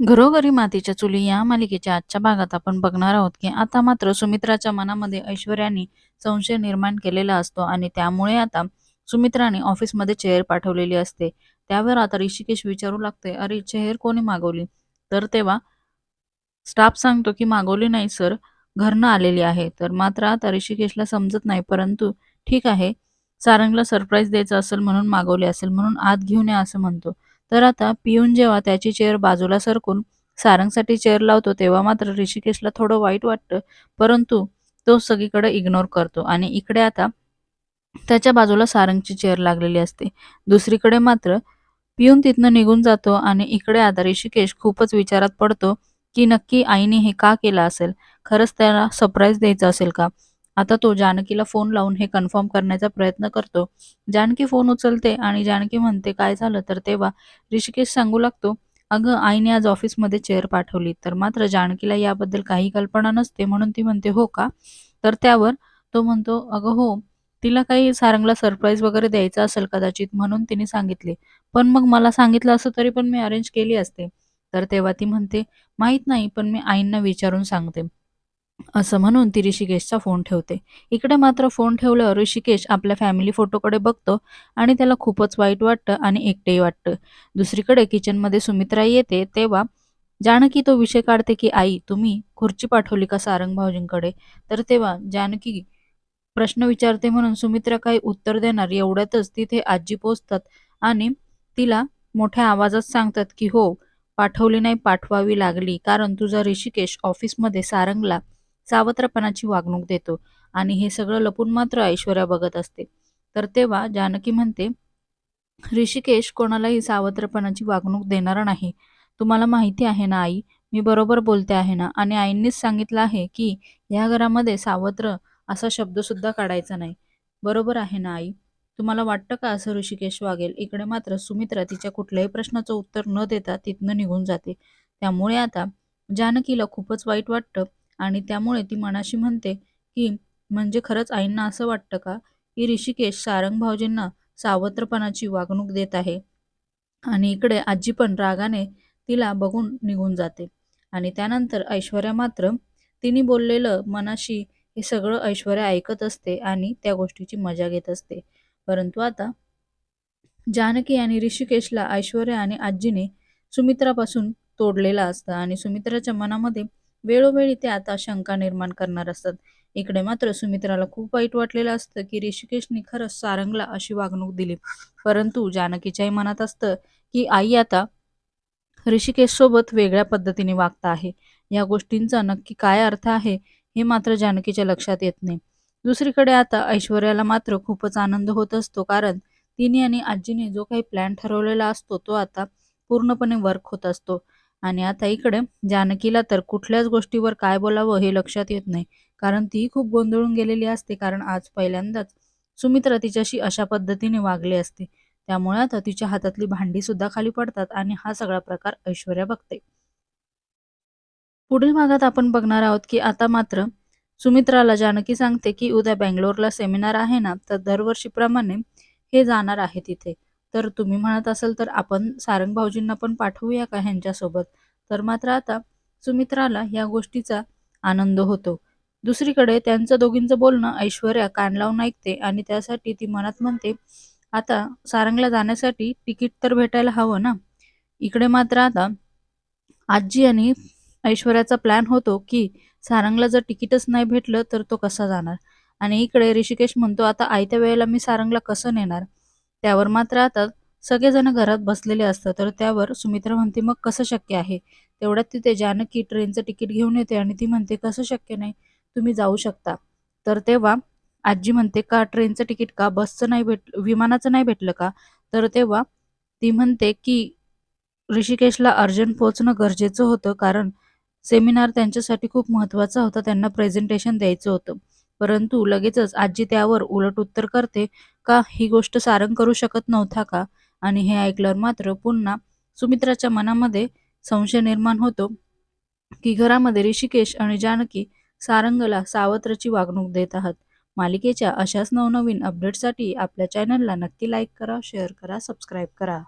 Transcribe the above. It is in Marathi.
घरोघरी मातीच्या चुली या मालिकेच्या आजच्या भागात आपण बघणार आहोत की आता मात्र सुमित्राच्या मनामध्ये ऐश्वर्याने संशय निर्माण केलेला असतो आणि त्यामुळे आता सुमित्राने ऑफिसमध्ये चेअर पाठवलेली असते. त्यावर आता ऋषिकेश विचारू लागते अरे चेअर कोणी मागवली? तर तेव्हा स्टाफ सांगतो की मागवली नाही सर. घरनं आलेली आहे. तर मात्र आता ऋषिकेशला समजत नाही परंतु ठीक आहे सारंगला सरप्राईज द्यायचं असेल म्हणून मागवले असेल म्हणून आत घेऊन या असं म्हणतो. तर आता पिऊन जेव्हा त्याची चेअर बाजूला सरकून सारंगसाठी चेअर लावतो तेव्हा मात्र ऋषिकेशला थोडं वाईट वाटतं. परंतु तो सगळीकडे इग्नोर करतो आणि इकडे आता त्याच्या बाजूला सारंगची चेअर लागलेली असते. दुसरीकडे मात्र पिऊन तिथनं निघून जातो आणि इकडे आता ऋषिकेश खूपच विचारात पडतो की नक्की आईने हे का केलं असेल? खरंच त्याला सरप्राईज द्यायचं असेल का? आता तो जानकीला फोन लावून हे कन्फर्म करण्याचा प्रयत्न करतो. जानकी फोन उचलते आणि जानकी म्हणते काय झालं? तर तेव्हा ऋषिकेश सांगू लागतो अगं आईने आज ऑफिसमध्ये चेअर पाठवली. तर मात्र जानकीला याबद्दल काही कल्पना नसते. म्हणून ती म्हणते हो का? तर त्यावर तो म्हणतो अगं हो तिला काही सारंगला सरप्राईज वगैरे द्यायचा असेल कदाचित म्हणून तिने सांगितले. पण मग मला सांगितलं असं तरी पण मी अरेंज केली असते. तर तेव्हा ती म्हणते माहीत नाही पण मी आईंना विचारून सांगते. असं म्हणून ती ऋषिकेशचा फोन ठेवते. इकडे मात्र फोन ठेवल्यावर ऋषिकेश आपल्या फॅमिली फोटोकडे बघतो आणि त्याला खूपच वाईट वाटतं आणि एकटेही वाटतं. दुसरीकडे किचनमध्ये सुमित्रा येते तेव्हा जानकी तो विषय काढते की आई तुम्ही खुर्ची पाठवली का सारंग भाऊजींकडे तर तेव्हा जानकी प्रश्न विचारते म्हणून सुमित्रा काही उत्तर देणार एवढ्यातच तिथे आजी पोचतात आणि तिला मोठ्या आवाजात सांगतात की हो पाठवली नाही पाठवावी लागली. कारण तुझा ऋषिकेश ऑफिसमध्ये सारंगला सावत्रपणाची वागणूक देतो आणि हे सगळं लपून मात्र ऐश्वर्या बघत असते. तर तेव्हा जानकी म्हणते ऋषिकेश कोणालाही सावत्रपणाची वागणूक देणारा नाही. तुम्हाला माहिती आहे ना आई? मी बरोबर बोलते आहे ना? आणि आईंनीच सांगितलं आहे की या घरामध्ये सावत्र असा शब्द सुद्धा काढायचा नाही. बरोबर आहे ना आई? तुम्हाला वाटतं का असं ऋषिकेश वागेल? इकडे मात्र सुमित्रा तिच्या कुठल्याही प्रश्नाचं उत्तर न देता तिथनं निघून जाते. त्यामुळे आता जानकीला खूपच वाईट वाटतं आणि त्यामुळे ती मनाशी म्हणते की म्हणजे खरंच आईंना असं वाटतं का की ऋषिकेश सारंग भाऊजींना सावत्रपणाची वागणूक देत आहे? आणि इकडे आजी पण रागाने तिला बघून निघून जाते. आणि त्यानंतर ऐश्वर्या मात्र तिने बोललेलं मनाशी हे सगळं ऐश्वर्या ऐकत असते आणि त्या गोष्टीची मजा घेत असते. परंतु आता जानकी आणि ऋषिकेशला ऐश्वर्या आणि आजीने सुमित्रापासून तोडलेलं असतं आणि सुमित्राच्या मनामध्ये वेळोवेळी ते आता शंका निर्माण करणार असतात. इकडे मात्र सुमित्राला खूप वाईट वाटलेलं असतं की ऋषिकेशने खरंच सारंगला अशी वागणूक दिली. परंतु जानकीच्याही मनात असतं की आई आता ऋषिकेश सोबत वेगळ्या पद्धतीने वागता आहे. या गोष्टींचा नक्की काय अर्थ आहे हे मात्र जानकीच्या लक्षात येत नाही. दुसरीकडे आता ऐश्वर्याला मात्र खूपच आनंद होत असतो कारण तिने आणि आजीने जो काही प्लॅन ठरवलेला असतो तो आता पूर्णपणे वर्क होत असतो. आणि आता इकडे जानकीला तर कुठल्याच गोष्टीवर काय बोलावं हे लक्षात येत नाही. कारण ती खूप गोंधळून गेलेली असते कारण आज पहिल्यांदाच सुमित्रा तिच्याशी अशा पद्धतीने वागले असते. त्यामुळे आता तिच्या हातातली भांडी सुद्धा खाली पडतात आणि हा सगळा प्रकार ऐश्वर्या बघते. पुढील भागात आपण बघणार आहोत की आता मात्र सुमित्राला जानकी सांगते की उद्या बँगलोरला सेमिनार आहे ना तर दरवर्षीप्रमाणे हे जाणार आहे तिथे. तर तुम्ही म्हणत असाल तर आपण सारंग भाऊजींना पण पाठवूया का ह्यांच्यासोबत? तर मात्र आता सुमित्राला या गोष्टीचा आनंद होतो. दुसरीकडे त्यांचं दोघींचं बोलणं ऐश्वर्या कान लावून ऐकते आणि त्यासाठी ती मनात म्हणते आता सारंगला जाण्यासाठी तिकीट तर भेटायला हवं ना? इकडे मात्र आता आजी आणि ऐश्वर्याचा प्लॅन होतो की सारंगला जर तिकीटच नाही भेटलं तर तो कसा जाणार? आणि इकडे ऋषिकेश म्हणतो आता आयत्या वेळेला मी सारंगला कसं नेणार? त्यावर मात्र आता सगळेजण घरात बसलेले असतात. तर त्यावर सुमित्रा म्हणते मग कसं शक्य आहे? तेवढ्यात तिथे जानकी ट्रेनचं तिकीट घेऊन येते आणि ती म्हणते कसं शक्य नाही? तुम्ही जाऊ शकता. तर तेव्हा आजी म्हणते का ट्रेनचं तिकीट का? बसचं नाही भेट विमानाचं नाही भेटलं का? तर तेव्हा ती म्हणते की ऋषिकेशला अर्जंट पोहोचणं गरजेचं होतं. कारण सेमिनार त्यांच्यासाठी खूप महत्त्वाचा होता. त्यांना प्रेझेंटेशन द्यायचं होतं. परंतु लगेचच आजी त्यावर उलट उत्तर करते का ही गोष्ट सारंग करू शकत नव्हता का? आणि हे ऐकल्यावर मात्र पुन्हा सुमित्राच्या मनामध्ये संशय निर्माण होतो की घरामध्ये ऋषिकेश आणि जानकी सारंगला सावत्रची वागणूक देत आहात. मालिकेच्या अशाच नवनवीन अपडेटसाठी आपल्या चॅनलला नक्की लाईक करा शेअर करा सबस्क्राईब करा.